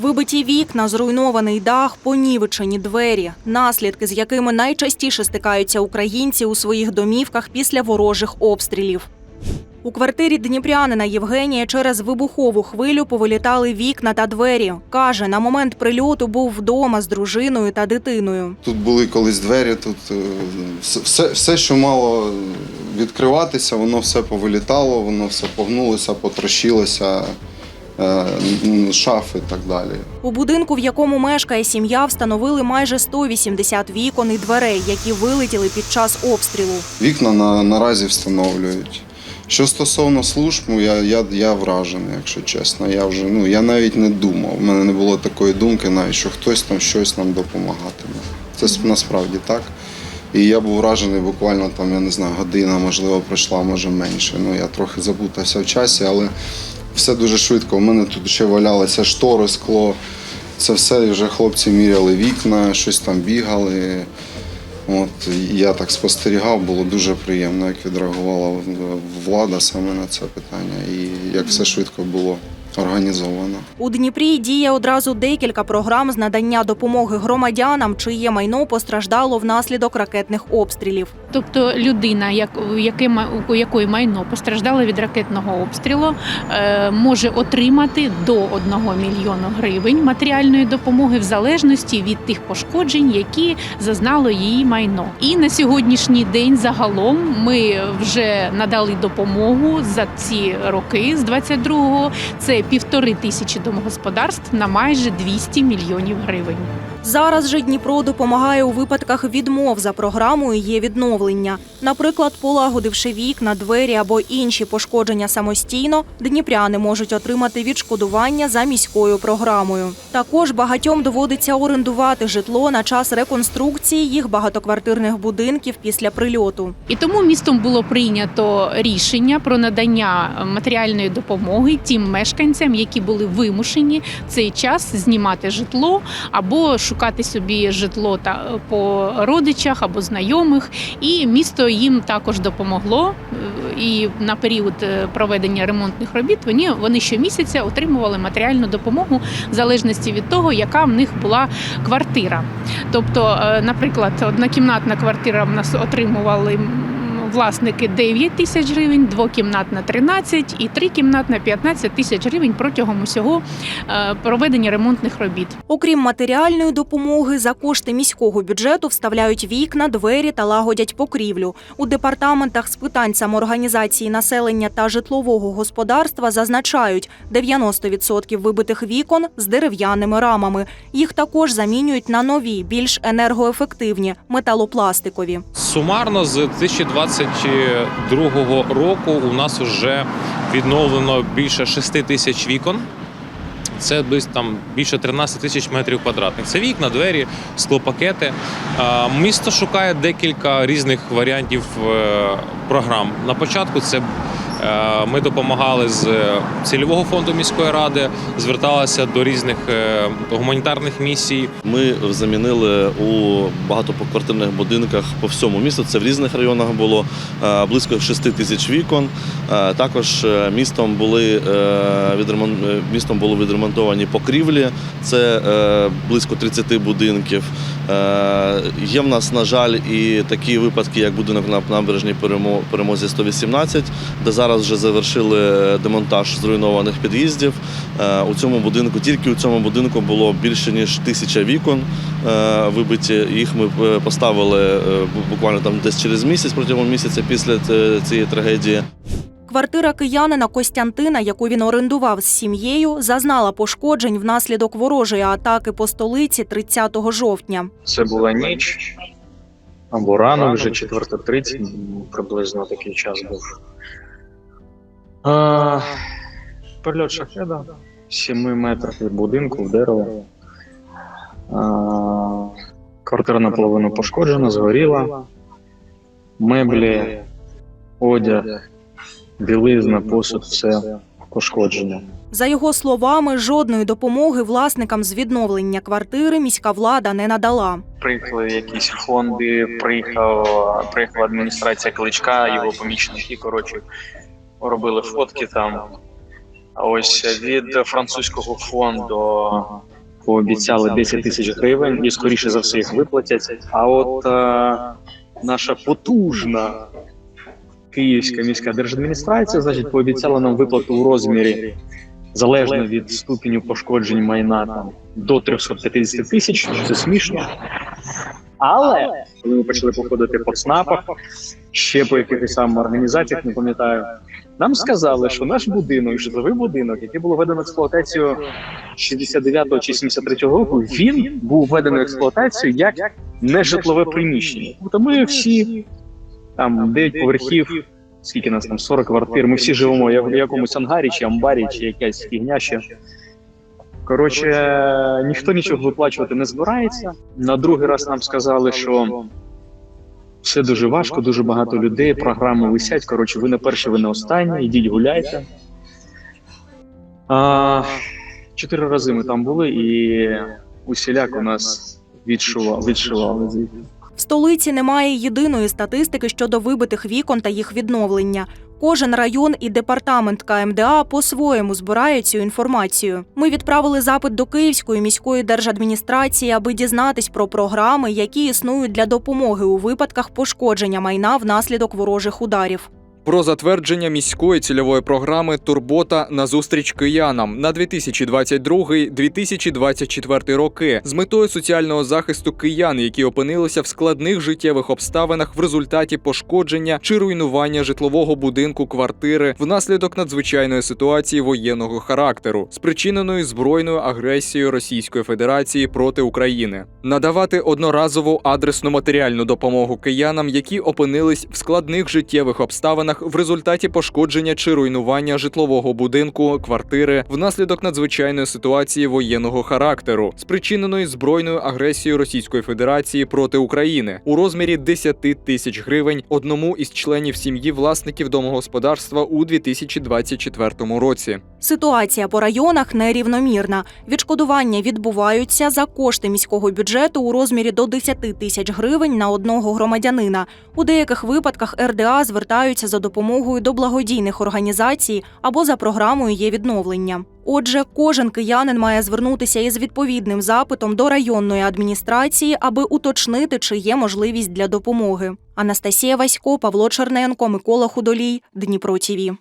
Вибиті вікна, зруйнований дах, понівечені двері, наслідки, з якими найчастіше стикаються українці у своїх домівках після ворожих обстрілів. У квартирі дніпрянина Євгенія через вибухову хвилю повилітали вікна та двері. Каже, на момент прильоту був вдома з дружиною та дитиною. Тут були колись двері, тут е, все- все, що мало відкриватися, воно все повилітало, воно все погнулося, потрощилося, шафи і так далі. У будинку, в якому мешкає сім'я, встановили майже 180 вікон і дверей, які вилетіли під час обстрілу. Вікна на, наразі встановлюють. Що стосовно служб, ну, я, я, я вражений, якщо чесно. Я вже ну я навіть не думав. У мене не було такої думки, навіть що хтось там щось нам допомагатиме. Це насправді так. І я був вражений буквально там, я не знаю, година, можливо, пройшла, може менше. Ну я трохи запутався в часі, але все дуже швидко. У мене тут ще валялися штори, скло. Це все вже хлопці міряли вікна, щось там бігали. От я так спостерігав, було дуже приємно, як відреагувала влада саме на це питання, і як все швидко було організовано. У Дніпрі діє одразу декілька програм з надання допомоги громадянам, чиє майно постраждало внаслідок ракетних обстрілів. Тобто людина, як, у у якої майно постраждало від ракетного обстрілу, е, може отримати до 1 мільйону гривень матеріальної допомоги в залежності від тих пошкоджень, які зазнало її майно. І на сьогоднішній день загалом ми вже надали допомогу за ці роки з 22-го. Це півтори тисячі домогосподарств на майже 200 мільйонів гривень. Зараз же Дніпро допомагає у випадках відмов за програмою є відновлення. Наприклад, полагодивши вікна, двері або інші пошкодження самостійно, дніпряни можуть отримати відшкодування за міською програмою. Також багатьом доводиться орендувати житло на час реконструкції їх багатоквартирних будинків після прильоту. І тому містом було прийнято рішення про надання матеріальної допомоги тим мешканцям, які були вимушені цей час знімати житло або шукати собі житло та по родичах або знайомих. І місто їм також допомогло. Е, І на період е, проведення ремонтних робіт вони, вони щомісяця отримували матеріальну допомогу в залежності від того, яка в них була квартира. Тобто, е, наприклад, однокімнатна квартира в нас отримували власники 9 тисяч гривень, двокімнатна 13 і трикімнатна 15 тисяч гривень протягом усього е, проведення ремонтних робіт. Окрім матеріальної допомоги, за кошти міського бюджету вставляють вікна, двері та лагодять покрівлю. У департаментах з питань самоорганізації населення та житлового господарства зазначають 90% вибитих вікон з дерев'яними рамами. Їх також замінюють на нові, більш енергоефективні металопластикові. Сумарно з 2022 року у нас вже відновлено більше 6 тисяч вікон. Це десь там більше 13 тисяч метрів квадратних. Це вікна, двері, склопакети. Місто шукає декілька різних варіантів е, програм. На початку це ми допомагали з цільового фонду міської ради, зверталися до різних е, гуманітарних місій. Ми замінили у багатоквартирних будинках по всьому місту. Це в різних районах було е, близько 6 тисяч вікон. Е, Також е, містом були е, е, містом було відремонтовані покрівлі. Це е, близько 30 будинків. Е, Є в нас, на жаль, і такі випадки, як будинок на набережній перемозі 118, де зараз вже завершили демонтаж зруйнованих під'їздів. Е, У цьому будинку, тільки у цьому будинку було більше ніж тисяча вікон е, вибиті. Їх ми е, поставили буквально там десь через місяць, протягом місяця після цієї трагедії. Квартира киянина Костянтина, яку він орендував з сім'єю, зазнала пошкоджень внаслідок ворожої атаки по столиці 30 жовтня. Це була ніч або ранок, вже 4.30, м, приблизно такий час був. А, Прильот шахеда 7 метрів від будинку в дерево. А, Квартира наполовину пошкоджена, згоріла. Меблі, одяг, білизна, посуд, все пошкоджено. За його словами, жодної допомоги власникам з відновлення квартири міська влада не надала. приїхали якісь фонди, приїхав, приїхала адміністрація кличка, його помічники. Коротше, робили фотки там. А Ось від французького фонду пообіцяли 10 тисяч гривень і скоріше за все їх виплатять. А от е, наша потужна Київська міська держадміністрація, значить, пообіцяла нам виплату у розмірі залежно від ступеню пошкоджень майна там до 350 тисяч. Це смішно. Але коли ми почали походити по ЦНАПах, ще по якихось там організаціях, не пам'ятаю, нам сказали, що наш будинок, житловий будинок, який було введено в експлуатацію 69 чи 73 року, він був введений в експлуатацію як нежитлове приміщення. Тобто ми всі там 9 поверхів, скільки нас там 40 квартир. Ми всі живемо в якомусь ангарі чи амбарі, чи якась фігня ще. Коротше, ніхто нічого виплачувати не збирається. На другий раз нам сказали, що все дуже важко, дуже багато людей, програми висять. Коротше, ви не перші, ви не останні, ідіть гуляйте. А, чотири рази ми там були, і усіляк у нас відшивали, відшивали звідти. В столиці немає єдиної статистики щодо вибитих вікон та їх відновлення. Кожен район і департамент КМДА по-своєму збирає цю інформацію. Ми відправили запит до Київської міської держадміністрації, аби дізнатись про програми, які існують для допомоги у випадках пошкодження майна внаслідок ворожих ударів. Про затвердження міської цільової програми Турбота на зустріч киянам на 2022-2024 роки з метою соціального захисту киян, які опинилися в складних життєвих обставинах в результаті пошкодження чи руйнування житлового будинку квартири внаслідок надзвичайної ситуації воєнного характеру, спричиненої збройною агресією Російської Федерації проти України, надавати одноразову адресну матеріальну допомогу киянам, які опинились в складних життєвих обставинах в результаті пошкодження чи руйнування житлового будинку, квартири внаслідок надзвичайної ситуації воєнного характеру, спричиненої збройною агресією Російської Федерації проти України у розмірі 10 тисяч гривень одному із членів сім'ї власників домогосподарства у 2024 році. Ситуація по районах нерівномірна. Відшкодування відбуваються за кошти міського бюджету у розмірі до 10 тисяч гривень на одного громадянина. У деяких випадках РДА звертаються за допомогою до благодійних організацій або за програмою є відновлення. Отже, кожен киянин має звернутися із відповідним запитом до районної адміністрації, аби уточнити, чи є можливість для допомоги. Анастасія Васько, Павло Черненко, Микола Худолій, Дніпро ТІВІ.